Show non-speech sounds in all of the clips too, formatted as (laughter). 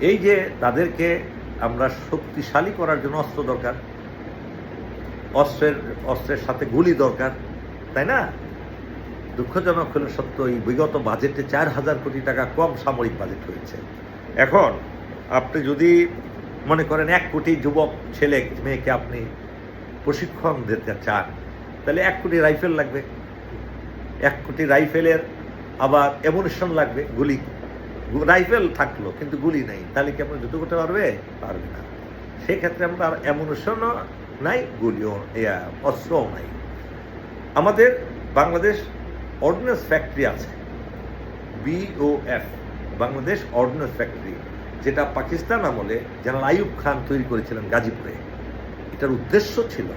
এই যে তাদেরকে আমরা শক্তিশালী করার জন্য অস্ত্র দরকার, অস্ত্রের অস্ত্রের সাথে গুলি দরকার, তাই না? দুঃখজনক হলে সত্য, এই বিগত বাজেটে চার হাজার কোটি টাকা কম সামরিক বাজেট হয়েছে। এখন আপনি যদি মনে করেন এক কোটি যুবক ছেলে, মেয়েকে আপনি প্রশিক্ষণ দিতে চান, তাহলে এক কোটি রাইফেল লাগবে। এক কোটি রাইফেলের আবার এমুনেশন লাগবে, গুলি রাইফেল থাকল, কিন্তু গুলি নাই। তাহলে কি আপনার যুদ্ধ করতে পারবে? পারবে না। সেক্ষেত্রে আমরা এমুনেশনও নাই, গুলিও অস্ত্রও নাই। আমাদের বাংলাদেশ অর্ডিন্যান্স ফ্যাক্টরি আছে বিওএফ বাংলাদেশ অর্ডিন্যান্স ফ্যাক্টরি যেটা পাকিস্তান আমলে জেনারেল আইয়ুব খান তৈরি করেছিলেন গাজীপুরে। এটার উদ্দেশ্য ছিল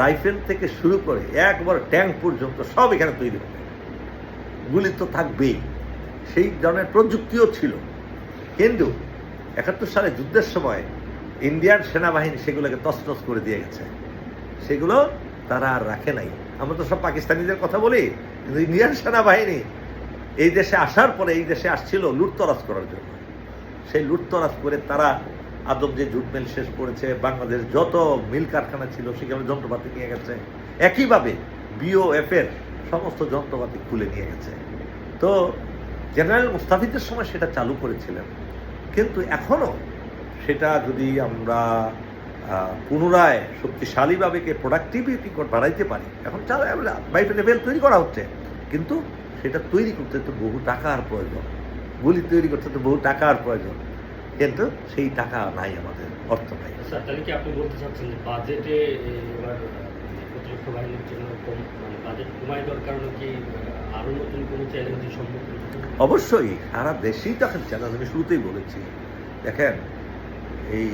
রাইফেল থেকে শুরু করে একবার ট্যাঙ্ক পর্যন্ত সব এখানে তৈরি হবে। গুলি তো থাকবেই। সেই ধরনের প্রযুক্তিও ছিল। কিন্তু একাত্তর সালে যুদ্ধের সময় ইন্ডিয়ান সেনাবাহিনী সেগুলোকে তছনছ করে দিয়ে গেছে। সেগুলো তারা আর রাখে নাই। আমরা তো সব পাকিস্তানিদের কথা বলি, কিন্তু ইন্ডিয়ান সেনাবাহিনী এই দেশে আসার পরে এই দেশে আসছিল লুটতরাজ করার জন্য। সেই লুটতরাজ করে তারা আদম যে জুট মিল শেষ করেছে, বাংলাদেশ যত মিল কারখানা ছিল সেখানে যন্ত্রপাতি নিয়ে গেছে। একইভাবে বিওএফ এর সমস্ত যন্ত্রপাতি খুলে নিয়ে গেছে। তো জেনারেল মুস্তাফিদের সময় সেটা চালু করেছিলেন। কিন্তু এখনও সেটা যদি আমরা পুনরায় শক্তিশালীভাবে কে প্রোডাক্টিভিটি বাড়াইতে পারি, এখন বাইফে লেভেল তৈরি করা হচ্ছে, কিন্তু সেটা তৈরি করতে তো বহু টাকার প্রয়োজন, গুলি তৈরি করতে তো বহু টাকার প্রয়োজন, কিন্তু সেই টাকা নাই আমাদের, অর্থ নাই। স্যার তাহলে কি আপনি বলতে চাচ্ছেন যে বাজেটে এবার প্রতিরক্ষা বাহিনীর জন্য কম মানে বাজেট কমায় কি অবশ্যই, সারা দেশেই তো এখন চ্যালেঞ্জ আমি শুরুতেই বলেছি। দেখেন, এই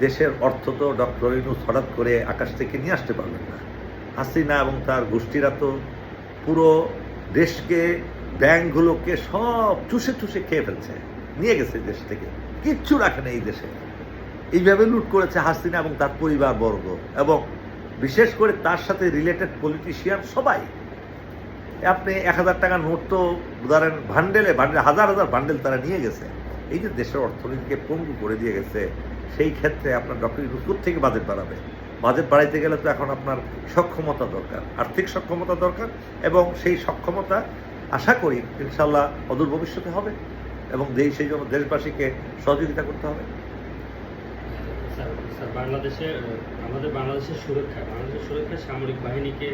দেশের অর্থ তো ডক্টর ইনুস হঠাৎ করে আকাশ থেকে নিয়ে আসতে পারবেন না। হাসিনা এবং তার গোষ্ঠীরা তো পুরো দেশকে, ব্যাংকগুলোকে সব চুষে চুষে খেয়ে ফেলছে। নিয়ে গেছে দেশ থেকে। কিচ্ছু রাখে না এই দেশে। এইভাবে লুট করেছে হাসিনা এবং তার পরিবার বর্গ এবং বিশেষ করে তার সাথে রিলেটেড পলিটিশিয়ান সবাই। আপনি এক হাজার টাকা নোট তো ধরেন ভান্ডেলে ভান্ডেল হাজার হাজার ভান্ডেল তারা নিয়ে গেছে। এই যে দেশের অর্থনীতিকে পঙ্গু করে দিয়ে গেছে, সেই ক্ষেত্রে আপনার ডক্টর ইউনুস থেকে বাজেট বাড়াবে। বাজেট বাড়াইতে গেলে তো এখন আপনার সক্ষমতা দরকার, আর্থিক সক্ষমতা দরকার এবং সেই সক্ষমতা আশা করি ইনশাল্লাহ অদূর ভবিষ্যতে হবে এবং দেশ, সেই জন্য দেশবাসীকে সহযোগিতা করতে হবে। বাংলাদেশে, আমাদের বাংলাদেশের সুরক্ষা বাংলাদেশের সুরক্ষা সামরিক বাহিনীকে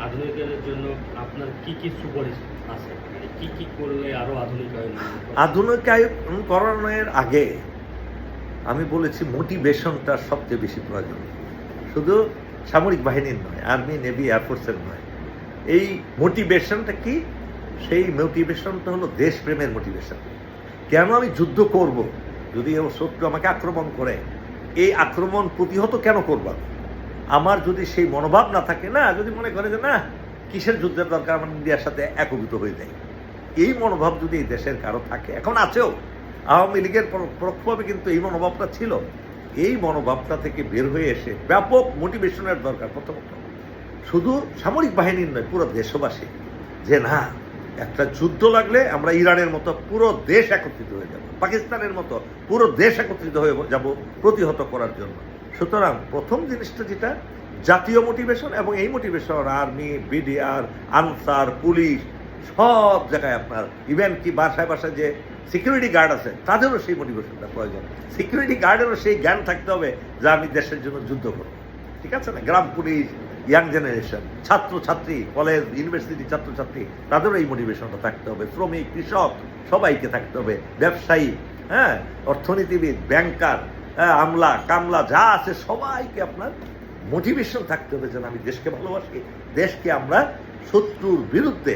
আধুনিকরণের জন্য আপনার কি কি সুপারিশ আছে? মানে কি কি করলে আরও আধুনিকায়ন হবে? আধুনিকায়করণের আগে আমি বলেছি মোটিভেশনটা সবচেয়ে বেশি প্রয়োজন। শুধু সামরিক বাহিনীর নয়, আর্মি, নেভি এয়ারফোর্সের নয়। এই মোটিভেশনটা কি? সেই মোটিভেশনটা হলো দেশপ্রেমের মোটিভেশন। কেন আমি যুদ্ধ করব? যদি ও শত্রু আমাকে আক্রমণ করে, এই আক্রমণ প্রতিহত কেন করব আমি? আমার যদি সেই মনোভাব না থাকে, না, যদি মনে করে যে না, কিসের যুদ্ধের দরকার আমার ইন্ডিয়ার সাথে একভূত হয়ে যায়? এই মনোভাব যদি এই দেশের কারও থাকে, এখন আছেও, আওয়ামী লীগের পর- পরোক্ষভাবে কিন্তু এই মনোভাবটা ছিল। এই মনোভাবটা থেকে বের হয়ে এসে ব্যাপক মোটিভেশনের দরকার প্রথমত। শুধু সামরিক বাহিনীর নয়, পুরো দেশবাসী। যে না, একটা যুদ্ধ লাগলে আমরা ইরানের মতো পুরো দেশ একত্রিত হয়ে যাব, পাকিস্তানের মতো পুরো দেশ একত্রিত হয়ে যাব প্রতিহত করার জন্য। সুতরাং প্রথম জিনিসটা যেটা, জাতীয় মোটিভেশন এবং এই motivation army BDR Ansar, police, সব জায়গায় আপনার ইভেন কি বাসায় বাসায় যে সিকিউরিটি গার্ড আছে, তাদেরও সেই মোটিভেশনটা প্রয়োজন। সিকিউরিটি গার্ডেরও সেই জ্ঞান থাকতে হবে যে আমি দেশের জন্য যুদ্ধ করব। ঠিক আছে না? গ্রাম পুলিশ ইয়াং জেনারেশন ছাত্র ছাত্রী কলেজ ইউনিভার্সিটি ছাত্রছাত্রী, তাদেরও এই মোটিভেশনটা থাকতে হবে। শ্রমিক, কৃষক, সবাইকে থাকতে হবে। ব্যবসায়ী হ্যাঁ? অর্থনীতিবিদ ব্যাংকার আমলা কামলা যা আছে সবাইকে আপনার মোটিভেশন থাকতে হবে যেন আমি দেশকে ভালোবাসি দেশকে আমরা শত্রুর বিরুদ্ধে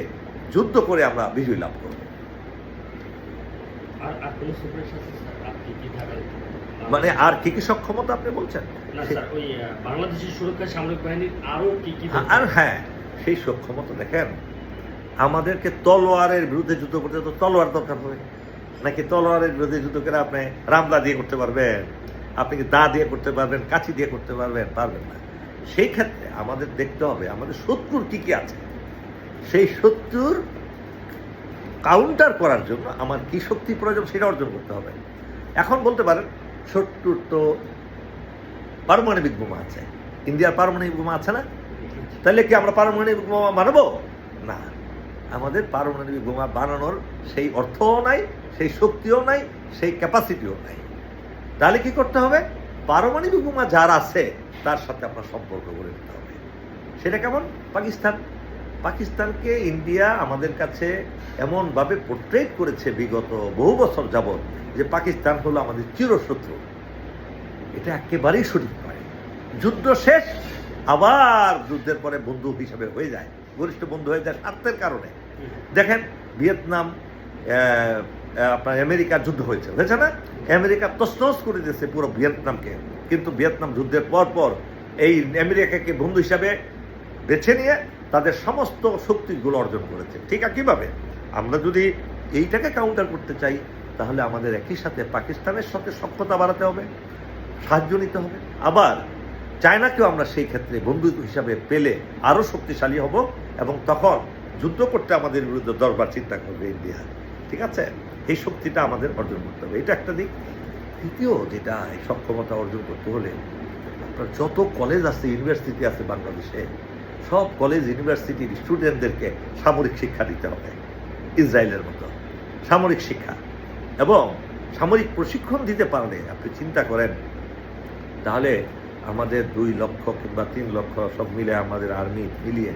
যুদ্ধ করে আমরা বিজয় লাভ করব। মানে আর কি কি সক্ষমতা আপনি বলছেন? বাংলাদেশের সুরক্ষা সামরিক বাহিনীর আরও কি কি আর হ্যাঁ সেই সক্ষমতা দেখেন আমাদেরকে তলোয়ারের বিরুদ্ধে যুদ্ধ করতে তো তলোয়ার দরকার হবে। নাকি তলোয়ারের বিরুদ্ধে যুদ্ধ করে আপনি রামদা দিয়ে করতে পারবেন? আপনি কি দা দিয়ে করতে পারবেন কাছি দিয়ে করতে পারবেন পারবেন না। সেই ক্ষেত্রে আমাদের দেখতে হবে, আমাদের শত্রুর কি কি আছে? সেই শত্রুর কাউন্টার করার জন্য আমার কি শক্তি প্রয়োজন সেটা অর্জন করতে হবে। এখন বলতে পারেন, শত্রুর তো পারমাণবিক বোমা আছে। ইন্ডিয়ার পারমাণবিক বোমা আছে না? তাহলে কি আমরা পারমাণবিক বোমা মানবো না। আমাদের পারমাণবিক বোমা বানানোর সেই অর্থও নাই, সেই শক্তিও নাই, সেই ক্যাপাসিটিও নাই। তাহলে কি করতে হবে? পারমাণবিক বোমা যার আছে, তার সাথে আপনার সম্পর্ক গড়ে নিতে হবে। সেটা কেমন? পাকিস্তান। পাকিস্তানকে ইন্ডিয়া আমাদের কাছে এমনভাবে পোর্ট্রেট করেছে বিগত বহু বছর যাবৎ যে পাকিস্তান হলো আমাদের চিরশত্রু। এটা একেবারেই সঠিক নয়। যুদ্ধ শেষ, আবার যুদ্ধের পরে বন্ধু হিসাবে হয়ে যায়। ঘনিষ্ঠ বন্ধু হয়ে যায় স্বার্থের কারণে। দেখেন, ভিয়েতনাম আপনার আমেরিকার যুদ্ধ হয়েছে। হয়েছে না? আমেরিকা তসনস করে দিয়েছে পুরো ভিয়েতনামকে। কিন্তু ভিয়েতনাম যুদ্ধের পর পর এই আমেরিকাকে বন্ধু হিসাবে বেছে নিয়ে তাদের সমস্ত শক্তিগুলো অর্জন করেছে। ঠিক আছে কীভাবে? আমরা যদি এইটাকে কাউন্টার করতে চাই, তাহলে আমাদের একই সাথে পাকিস্তানের সাথে সক্ষতা বাড়াতে হবে, সাহায্য নিতে হবে। আবার চায়নাকেও আমরা সেই ক্ষেত্রে বন্ধু হিসাবে পেলে আরও শক্তিশালী হব এবং তখন যুদ্ধ করতে আমাদের বিরুদ্ধে দরবার চিন্তা করবে ইন্ডিয়া। ঠিক আছে? এই শক্তিটা আমাদের অর্জন করতে হবে। এটা একটা দিক। দ্বিতীয়, যেটা এই সক্ষমতা অর্জন করতে হলে আপনার যত কলেজ আছে ইউনিভার্সিটি আছে বাংলাদেশে, সব কলেজ ইউনিভার্সিটির স্টুডেন্টদেরকে সামরিক শিক্ষা দিতে হবে, ইসরায়েলের মতো। সামরিক শিক্ষা। এবং সামরিক প্রশিক্ষণ দিতে পারলে, আপনি চিন্তা করেন, তাহলে আমাদের দুই লক্ষ কিংবা তিন লক্ষ সব মিলে আমাদের আর্মি মিলিয়ে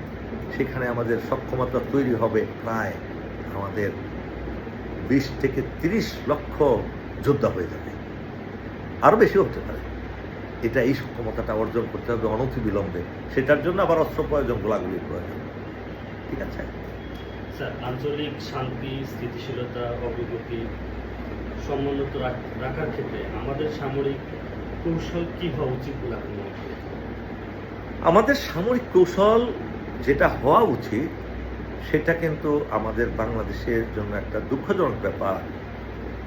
সেখানে আমাদের সক্ষমতা তৈরি হবে প্রায় আমাদের বিশ থেকে তিরিশ লক্ষ যোদ্ধা হয়ে যাবে। আরও বেশি হতে পারে। এটা এই সক্ষমতাটা অর্জন করতে হবে অনতি বিলম্বে। সেটার জন্য আবার অস্ত্র প্রয়োজন গোলাগুলির প্রয়োজন। ঠিক আছে? স্যার আঞ্চলিক শান্তি স্থিতিশীলতা অগ্রগতি সমুন্নত রাখার ক্ষেত্রে আমাদের সামরিক কৌশল কি হওয়া উচিত বলে আপনি আমাদের সামরিক কৌশল যেটা হওয়া উচিত সেটা কিন্তু আমাদের বাংলাদেশের জন্য একটা দুঃখজনক ব্যাপার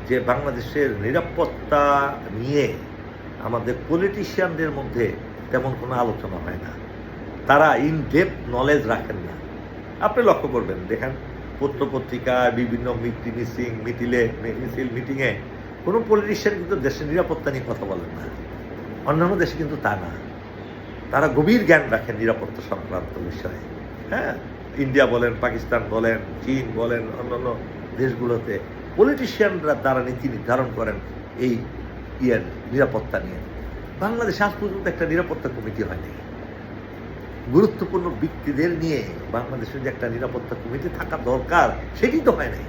যে বাংলাদেশের নিরাপত্তা নিয়ে আমাদের পলিটিশিয়ানদের মধ্যে তেমন কোনো আলোচনা হয় না। তারা ইন ডেপ নলেজ রাখেন না। আপনি লক্ষ্য করবেন, দেখেন পত্র পত্রিকায় বিভিন্ন মিটিং মিসিং, মিটিলে, মিছিল, মিটিংয়ে কোনো পলিটিশিয়ান কিন্তু দেশের নিরাপত্তা নিয়ে কথা বলেন না। অন্যান্য দেশে কিন্তু তা না। তারা গভীর জ্ঞান রাখেন নিরাপত্তা সংক্রান্ত বিষয়ে। হ্যাঁ? ইন্ডিয়া বলেন, পাকিস্তান বলেন, চীন বলেন, অন্যান্য দেশগুলোতে পলিটিশিয়ানরা দ্বারা নীতি নির্ধারণ করেন এই ইয়ের নিরাপত্তা নিয়ে। বাংলাদেশ আজ পর্যন্ত একটা নিরাপত্তা কমিটি হয়নি। গুরুত্বপূর্ণ ব্যক্তিদের নিয়ে বাংলাদেশের যে একটা নিরাপত্তা কমিটি থাকা দরকার, সেটি তো হয় নাই।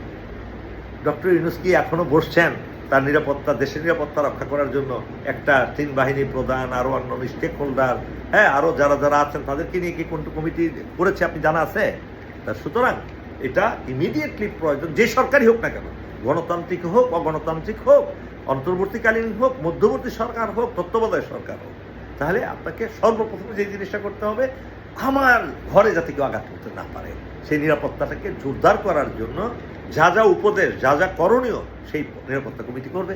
ডক্টর ইউনুস কি এখনও বসছেন? তার নিরাপত্তা, দেশের নিরাপত্তা রক্ষা করার জন্য একটা তিন বাহিনী প্রধান, আরও অন্যান্য স্টেক হোল্ডার হ্যাঁ আরও যারা যারা আছেন, তাদেরকে নিয়ে কি কোনটা কমিটি করেছে আপনি জানা আছে? তা সুতরাং এটা ইমিডিয়েটলি প্রয়োজন, যে সরকারই হোক না কেন, গণতান্ত্রিক হোক, অগণতান্ত্রিক হোক, অন্তর্বর্তীকালীন হোক, মধ্যবর্তী সরকার হোক, তত্ত্বাবধায়ক সরকার হোক, তাহলে আপনাকে সর্বপ্রথম যে জিনিসটা করতে হবে, আমার ঘরে যাতে কেউ আঘাত করতে না পারে, সেই নিরাপত্তাটাকে জোরদার করার জন্য যা যা উপদেশ যা যা করণীয় সেই নিরাপত্তা কমিটি করবে।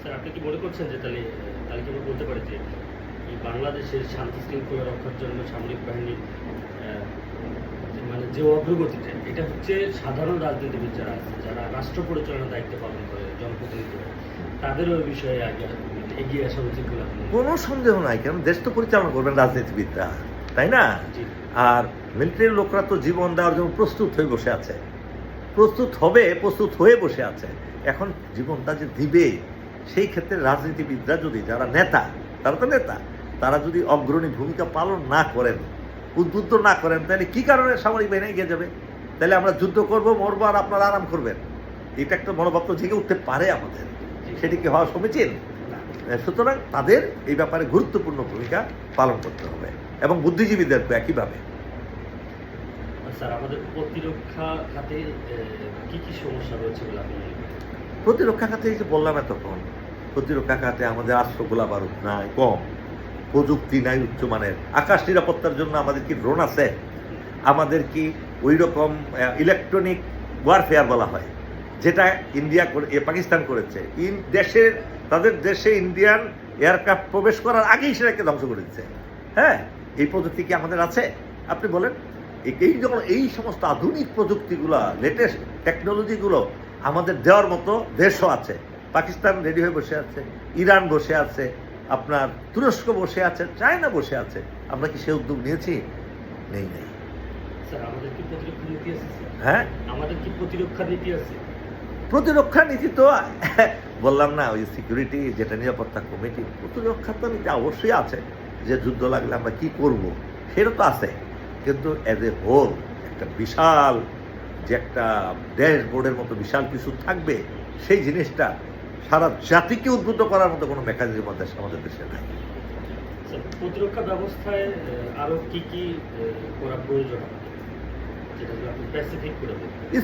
স্যার আপনি কি মনে করছেন যে তাহলে তাহলে কি বলতে পারি যে এই বাংলাদেশের শান্তি শৃঙ্খলা রক্ষার জন্য সামরিক বাহিনীর মানে যে অগ্রগতিটা এটা হচ্ছে সাধারণ রাজনীতিবিদ যারা আছে যারা রাষ্ট্র পরিচালনার দায়িত্ব পালন করে জনপ্রতিনিধিরা তাদের ওই বিষয়ে আগে এগিয়ে আসা উচিত? কোনো? সন্দেহ নাই কারণ দেশ তো পরিচালনা করবেন রাজনীতিবিদরা তাই না? আর মিলিটারির লোকরা তো জীবন দেওয়ার জন্য প্রস্তুত হয়ে বসে আছে। প্রস্তুত হবে প্রস্তুত হয়ে বসে আছে। এখন জীবনটা যে দিবে সেই ক্ষেত্রে রাজনীতিবিদরা যদি যারা নেতা তারা তো নেতা তারা যদি অগ্রণী ভূমিকা পালন না করেন উদ্বুদ্ধ না করেন তাহলে কি কারণে সামরিক বাহিনী এগিয়ে যাবে? তাহলে আমরা যুদ্ধ করব মরবো আর আপনারা আরাম করবেন। এটা একটা মনোভাব জেগে উঠতে পারে আমাদের। সেটি কি হওয়া সমীচীন? সুতরাং তাদের এই ব্যাপারে গুরুত্বপূর্ণ ভূমিকা পালন করতে হবে। এবং বুদ্ধিজীবীদের একইভাবে। স্যার, আমাদের প্রতিরক্ষা খাতে কি কি সমস্যা রয়েছে বলে প্রতিরক্ষা খাতে যে বললাম এতক্ষণ, প্রতিরক্ষা খাতে আমাদের আশ্র গোলা বারুদ নাই, কম। প্রযুক্তি নাই উচ্চমানের আকাশ নিরাপত্তার জন্য আমাদের কি ড্রোন আছে? আমাদের কি ওই রকম ইলেকট্রনিক ওয়ারফেয়ার বলা হয়, যেটা ইন্ডিয়া পাকিস্তান করেছে। ইন দেশের তাদের দেশে ইন্ডিয়ান এয়ারক্রাফট প্রবেশ করার আগেই সেটাকে ধ্বংস করে দিচ্ছে হ্যাঁ এই প্রযুক্তি কি আমাদের আছে? আপনি বলেন। এই- যখন এই সমস্ত আধুনিক প্রযুক্তিগুলো লেটেস্ট টেকনোলজিগুলো আমাদের দেওয়ার মতো দেশও আছে। পাকিস্তান রেডি হয়ে বসে আছে ইরান বসে আছে আপনার তুরস্ক বসে আছে চায়না বসে আছে। আমরা কি সে উদ্যোগ নিয়েছি? নেই নেই। হ্যাঁ? আমাদের কি প্রতিরক্ষা নীতি আছে? প্রতিরক্ষা নীতি তো (laughs) বললাম না ওই সিকিউরিটি যেটা নিরাপত্তা কমিটি প্রতিরক্ষা তো নীতি অবশ্যই আছে। যে যুদ্ধ লাগলে আমরা কি করব সেটা তো আছে। কিন্তু অ্যাজ এ হোল একটা বিশাল যে একটা ড্যাশবোর্ডের মতো বিশাল কিছু থাকবে সেই জিনিসটা সারা জাতিকে উদ্বুদ্ধ করার মতো কোনো মেকানিজম আমাদের আমাদের দেশে নাই। প্রতিরক্ষা ব্যবস্থায় আরও কি কি করা প্রয়োজন?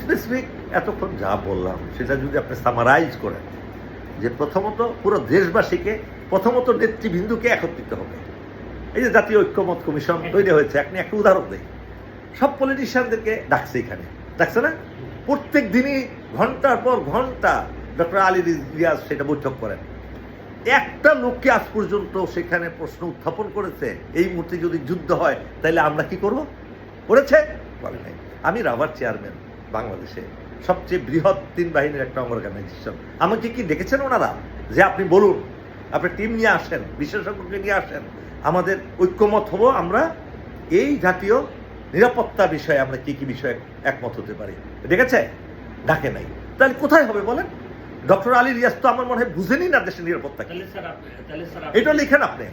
স্পেসিফিক এতক্ষণ যা বললাম সেটা যদি আপনি সামারাইজ করেন যে প্রথমত পুরো দেশবাসীকে প্রথমত নেতৃবৃন্দুকে একত্রিত হবে। এই যে জাতীয় ঐক্যমত কমিশন তৈরি হয়েছে আপনি একটা উদাহরণ দেই। সব পলিটিশিয়ানদেরকে ডাকছে এখানে। ডাকছে না? প্রত্যেক দিনই ঘণ্টার পর ঘণ্টা ডক্টর আলী রিয়াজ সেটা বৈঠক করেন। একটা লোককে আজ পর্যন্ত সেখানে প্রশ্ন উত্থাপন করেছে, এই মুহূর্তে যদি যুদ্ধ হয়, তাহলে আমরা কি করব? করেছে? বলে নাই। আমি রাবার চেয়ারম্যান বাংলাদেশে। সবচেয়ে বৃহৎ তিন বাহিনীর একটা অর্গানাইজেশন আমাকে কি ডেকেছেন ওনারা? যে আপনি বলুন। আপনি টিম নিয়ে আসেন বিশেষজ্ঞকে নিয়ে আসেন আমাদের ঐক্যমত হব আমরা। এই জাতীয় নিরাপত্তা বিষয়ে আমরা কি কি বিষয়ে একমত হতে পারি? ডেকেছে ডাকে নাই। তাহলে কোথায় হবে বলেন? ডক্টর আলী রিয়াজ তো আমার মনে হয় বুঝেনি না দেশের নিরাপত্তা এটা লিখেন আপনি।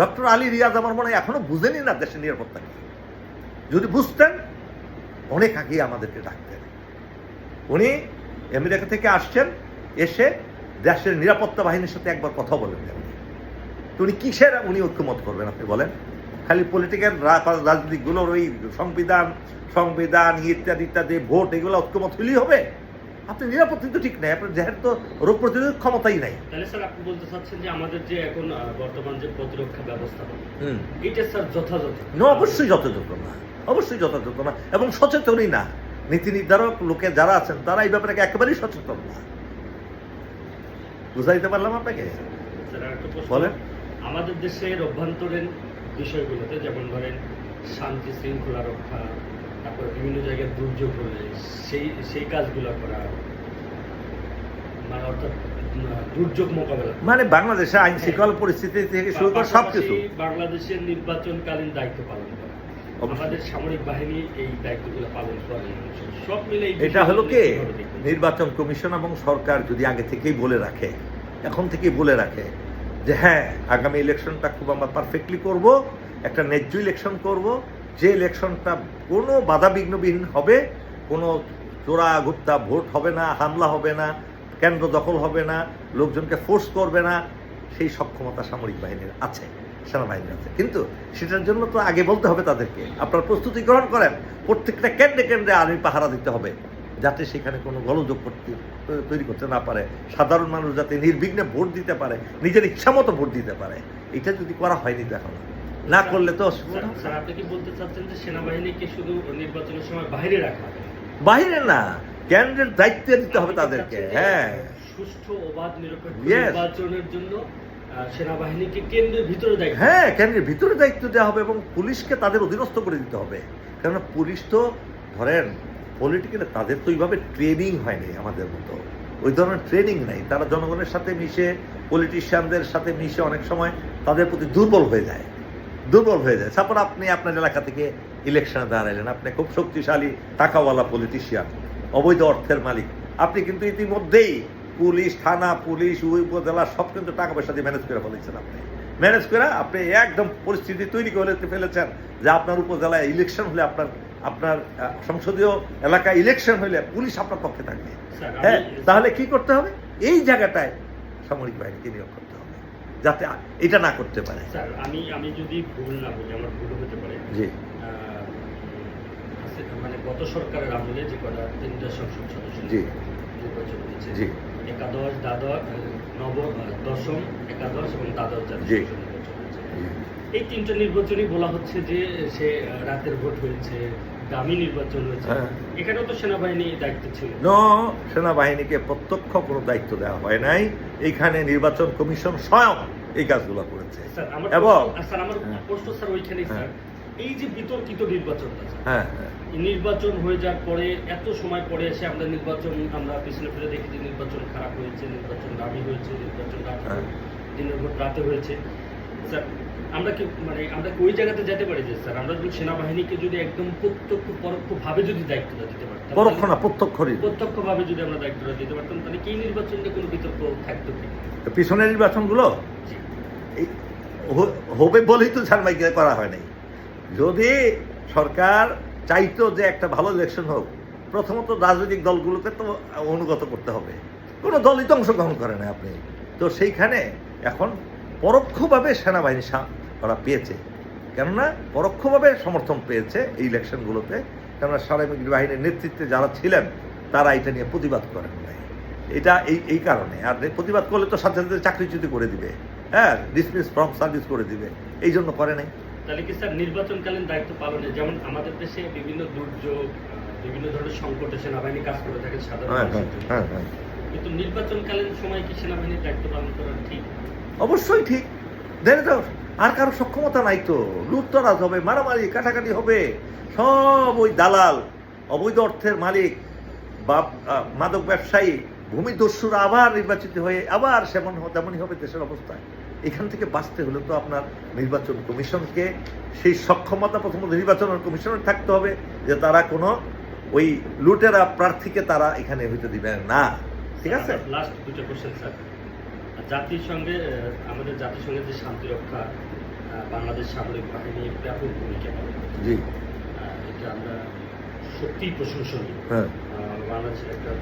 ডক্টর আলী রিয়াজ আমার মনে হয় এখনও বুঝেনি না দেশের নিরাপত্তা কি। যদি বুঝতেন অনেক আগেই আমাদেরকে ডাকতেন। উনি আমেরিকা থেকে আসছেন এসে দেশের নিরাপত্তা বাহিনীর সাথে একবার কথা বলেন। উনি তো উনি কিসের উনি ঐক্যমত করবেন আপনি বলেন? খালি পলিটিক্যাল রাজনীতিগুলোর ওই সংবিধান সংবিধান ইত্যাদি ইত্যাদি ভোট এগুলো ঐক্যমত হলেই হবে? আপনি নিরাপত্তা তো ঠিক নাই আপনার যেহেতু তো রোগ প্রতিরোধ ক্ষমতাই নাই। তাহলে স্যার আপনি বলতে চাচ্ছেন যে আমাদের যে এখন বর্তমান যে প্রতিরক্ষা ব্যবস্থা হুম। এটা স্যার যথাযথ? না অবশ্যই যথাযথ না। অবশ্যই যথাযথ না। এবং সচেতনই না। নীতি নির্ধারক লোকে যারা আছেন তারা এই ব্যাপারে একেবারেই সচেতন না। বুঝাইতে পারলাম আপনাকে বলেন। আমাদের দেশের অভ্যন্তরীণ বিষয়গুলোতে যেমন ধরেন শান্তি শৃঙ্খলা রক্ষা তারপরে বিভিন্ন জায়গায় দুর্যোগ হলে সেই সেই কাজগুলো করা মানে অর্থাৎ দুর্যোগ মোকাবেলা মানে বাংলাদেশে আইন শৃঙ্খলা পরিস্থিতি থেকে শুরু করে সব কিছু বাংলাদেশের নির্বাচনকালীন দায়িত্ব পালন। আমাদের সামরিক বাহিনী এই দায়িত্বগুলো পালন সব মিলে এটা হলো কি? নির্বাচন কমিশন এবং সরকার যদি আগে থেকেই বলে রাখে এখন থেকেই বলে রাখে যে হ্যাঁ আগামী ইলেকশনটা খুব আমরা পারফেক্টলি করব একটা ন্যায্য ইলেকশন করব যে ইলেকশনটা কোনো বাধা বিঘ্নবিহীন হবে কোনো চোরা গুপ্তা ভোট হবে না হামলা হবে না কেন্দ্র দখল হবে না লোকজনকে ফোর্স করবে না সেই সক্ষমতা সামরিক বাহিনীর আছে। সেনাবাহিনীর আছে কিন্তু সেটার জন্য তো আগে বলতে হবে তাদেরকে। আপনার প্রস্তুতি গ্রহণ করেন প্রত্যেকটা কেন্দ্রে কেন্দ্রে আর্মি পাহারা দিতে হবে যাতে সেখানে কোনো গোলযোগ করতে তৈরি করতে না পারে। সাধারণ মানুষ যাতে নির্বিঘ্নে ভোট দিতে পারে নিজের ইচ্ছা মতো ভোট দিতে পারে। এটা যদি করা হয়নি দেখো না করলে তো আপনি কি বলতে চাচ্ছেন যে সেনাবাহিনীকে শুধু নির্বাচনের সময় বাইরে রাখা? বাইরে না কেন্দ্রের দায়িত্ব দিতে হবে তাদেরকে হ্যাঁ। সুষ্ঠু অবাধ নিরপেক্ষ নির্বাচনের জন্য সেনাবাহিনীকে কেন্দ্রের ভিতরে দায়িত্ব হ্যাঁ কেন্দ্রের ভিতরে দায়িত্ব দেওয়া হবে এবং পুলিশকে তাদের অধীনস্থ করে দিতে হবে। কেননা পুলিশ তো, ধরেন তাদের তো ওইভাবে ট্রেনিং হয়নি আমাদের মতো। ওই ধরনের ট্রেনিং নাই। তারা জনগণের সাথে মিশে পলিটিশিয়ানদের সাথে মিশে অনেক সময় তাদের প্রতি দুর্বল হয়ে যায়। দুর্বল হয়ে যায়। তারপর আপনি আপনার এলাকা থেকে ইলেকশনে দাঁড়াইলেন। আপনি খুব শক্তিশালী টাকাওয়ালা পলিটিশিয়ান অবৈধ অর্থের মালিক। আপনি কিন্তু ইতিমধ্যেই পুলিশ থানা পুলিশ উপজেলা সব কিন্তু টাকা পয়সা দিয়ে ম্যানেজ করে ফেলেছেন আপনি। ম্যানেজ করে আপনি একদম পরিস্থিতি তৈরি করে ফেলেছেন যে আপনার উপজেলায় ইলেকশন হলে আপনার আপনার সংসদীয় এলাকায় ইলেকশন হলে পুলিশ আপনার পক্ষে থাকবে। হ্যাঁ তাহলে কি করতে হবে? এই জায়গাটায় সামরিক বাহিনীকে নিয়োগ করতে হবে যাতে এটা না করতে পারে। আমি আমি যদি ভুল না বলি আমার ভুল হতে পারে। জি। মানে গত সরকারের আমলে যে কটা তিনটা সংসদ সদস্য জি। নির্বাচন হয়েছে জি। একাদশ দ্বাদশ নব দশম একাদশ এবং দ্বাদশ জাতীয় এই তিনটা নির্বাচনই বলা হচ্ছে যে সে রাতের ভোট হয়েছে দামি নির্বাচন হয়েছে। হ্যাঁ। এখানেও তো সেনাবাহিনী দায়িত্ব ছিল। ন সেনাবাহিনীকে প্রত্যক্ষ কোনো দায়িত্ব দেওয়া হয় নাই। এইখানে নির্বাচন কমিশন স্বয়ং এই কাজগুলো করেছে। এবং স্যার আমার হ্যাঁ। প্রশ্ন স্যার ওইখানেই স্যার। এই যে বিতর্কিত নির্বাচন হ্যাঁ হ্যাঁ নির্বাচন হয়ে যাওয়ার পরে এত সময় পরে এসে আমরা নির্বাচন আমরা পিছনে ফিরে দেখি যে নির্বাচন খারাপ হয়েছে নির্বাচন দাবি হয়েছে নির্বাচন হ্যাঁ। দিনের ভোট রাতে হয়েছে স্যার আমরা কি মানে আমরা ওই জায়গাতে যেতে পারি যে স্যার আমরা যদি সেনাবাহিনীকে যদি একদম প্রত্যক্ষ পরোক্ষভাবে যদি দায়িত্বটা দিতে পারতাম পরোক্ষ না প্রত্যক্ষ। প্রত্যক্ষভাবে যদি আমরা দায়িত্বটা দিতে পারতাম তাহলে কি নির্বাচনটা কোনো বিতর্ক থাকতো কি পিছনের নির্বাচনগুলো জি। হবে বলেই তো ঝাড়মাইকে করা হয় নাই যদি সরকার চাইতো যে একটা ভালো ইলেকশন হোক, প্রথমত রাজনৈতিক দলগুলোকে তো অনুগত করতে হবে। কোনো দলই তো অংশগ্রহণ করে না আপনি। তো সেইখানে এখন পরোক্ষভাবে সেনাবাহিনী ওরা পেয়েছে। কেননা পরোক্ষভাবে সমর্থন পেয়েছে এই ইলেকশনগুলোতে কেননা সামরিক বাহিনীর নেতৃত্বে যারা ছিলেন, তারা এটা নিয়ে প্রতিবাদ করেন নাই। এটা এই এই কারণে। আর প্রতিবাদ করলে তো সাথে সাথে চাকরিচ্যুতি করে দিবে। হ্যাঁ ডিসমিস ফ্রম সার্ভিস করে দিবে। এই জন্য করে নাই। তাহলে কি স্যার নির্বাচনকালীন দায়িত্ব পালনে যেমন আমাদের দেশে বিভিন্ন দুর্যোগ বিভিন্ন ধরনের সংকটে সেনাবাহিনী কাজ করে থাকে সাধারণ হ্যাঁ হ্যাঁ। হ্যাঁ কিন্তু নির্বাচনকালীন সময় কি সেনাবাহিনীর দায়িত্ব পালন করা ঠিক? অবশ্যই ঠিক। দেন তো আর কারও সক্ষমতা নাই তো। লুটতরাজ হবে মারামারি কাটাকাটি হবে। সব ওই দালাল অবৈধ অর্থের মালিক বা মাদক ব্যবসায়ী ভূমিদস্যুরা আবার নির্বাচিত হয়ে আবার সেমন তেমনই হবে দেশের অবস্থা। এখান থেকে বাঁচতে হলে তো আপনার নির্বাচন কমিশনকে সেই সক্ষমতা প্রথমত নির্বাচন কমিশনের থাকতে হবে যে তারা কোনো ওই লুটেরা প্রার্থীকে তারা এখানে হইতে দিবে না। ঠিক আছে? লাস্ট দুটো কোশ্চেন স্যার জাতিসংঘে আহ, আমাদের জাতিসংঘের যে শান্তি রক্ষা বাংলাদেশ সামরিক বাহিনী ব্যাপক ভূমিকা পালন জি। এটা আমরা সত্যিই প্রশংসনীয়। হ্যাঁ। বাংলাদেশের একটা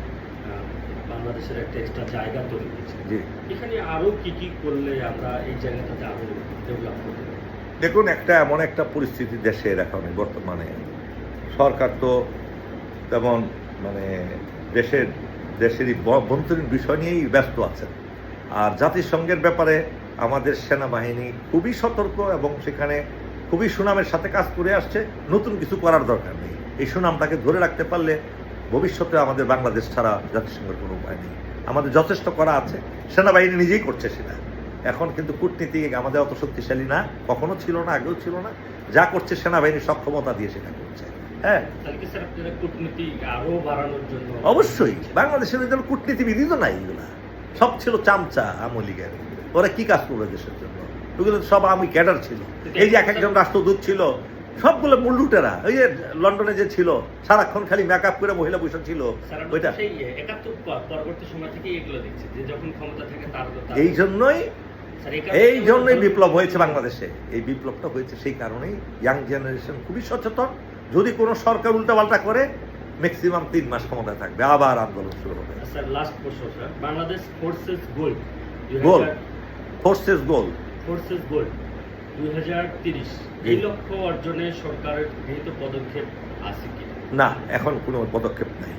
বাংলাদেশের একটা এক্সট্রা জায়গা তৈরি হয়েছে। জি। এখানে আরও কি কি করলে আমরা এই জায়গাটাতে আরও ডেভেলপ করতে দেখুন একটা এমন একটা পরিস্থিতি দেশের এখন বর্তমানে। সরকার তো তেমন মানে দেশের দেশেরই অভ্যন্তরীণ বিষয় নিয়েই ব্যস্ত আছেন। আর জাতিসংঘের ব্যাপারে আমাদের সেনাবাহিনী খুবই সতর্ক এবং সেখানে খুবই সুনামের সাথে কাজ করে আসছে। নতুন কিছু করার দরকার নেই। এই সুনামটাকে ধরে রাখতে পারলে ভবিষ্যতে আমাদের বাংলাদেশ ছাড়া জাতিসংঘের কোনো উপায় নেই। আমাদের যথেষ্ট করা আছে সেনাবাহিনী নিজেই করছে সেটা। এখন কিন্তু কূটনীতি আমাদের অত শক্তিশালী না কখনো ছিল না আগেও ছিল না। যা করছে সেনাবাহিনীর সক্ষমতা দিয়ে সেটা করছে। হ্যাঁ? অবশ্যই। বাংলাদেশের জন্য কূটনীতিবিদই তো নাই এগুলা। সব ছিল চামচা আমলিগের ওরা কি কাজ করবে দেশের জন্য? ওগুলো সব আমি ক্যাডার ছিল। এই যে এক একজন রাষ্ট্রদূত ছিল সবগুলো মূল লুটেরা। ওই যে লন্ডনে যে ছিল সারাক্ষণ খালি মেকআপ করে মহিলা বসে ছিল ওইটা। তো সেই একাত্তর পর- পরবর্তী সময় থেকে এগুলো দেখছি যে যখন ক্ষমতা থাকে তার তার- এই জন্যই এই জন্যই বিপ্লব হয়েছে বাংলাদেশে। এই বিপ্লবটা হয়েছে সেই কারণেই ইয়াং জেনারেশন খুবই সচেতন। যদি কোনো সরকার উল্টাপাল্টা করে ম্যাক্সিমাম তিন মাস ক্ষমতায় থাকবে আবার আন্দোলন শুরু হবে। স্যার লাস্ট প্রশ্ন sir. Bangladesh forces goal forces goal forces gold দুই এই লক্ষ্য অর্জনে সরকারের গৃহীত পদক্ষেপ আছে কি? না এখন কোনো পদক্ষেপ নাই।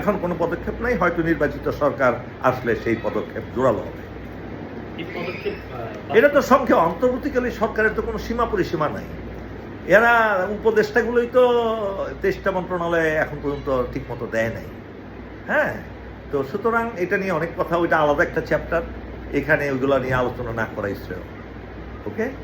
এখন কোনো পদক্ষেপ নাই হয়তো নির্বাচিত সরকার আসলে সেই পদক্ষেপ জোরালো হবে। এটা তো সংখ্যা অন্তর্বর্তীকালীন সরকারের তো কোনো সীমা পরিসীমা নাই। এরা উপদেষ্টাগুলোই তো তেইশটা মন্ত্রণালয়ে এখন পর্যন্ত ঠিক মতো দেয় নাই। হ্যাঁ তো সুতরাং এটা নিয়ে অনেক কথা ওইটা আলাদা একটা চ্যাপ্টার এখানে ওইগুলো নিয়ে আলোচনা না করাই শ্রেয়। okay?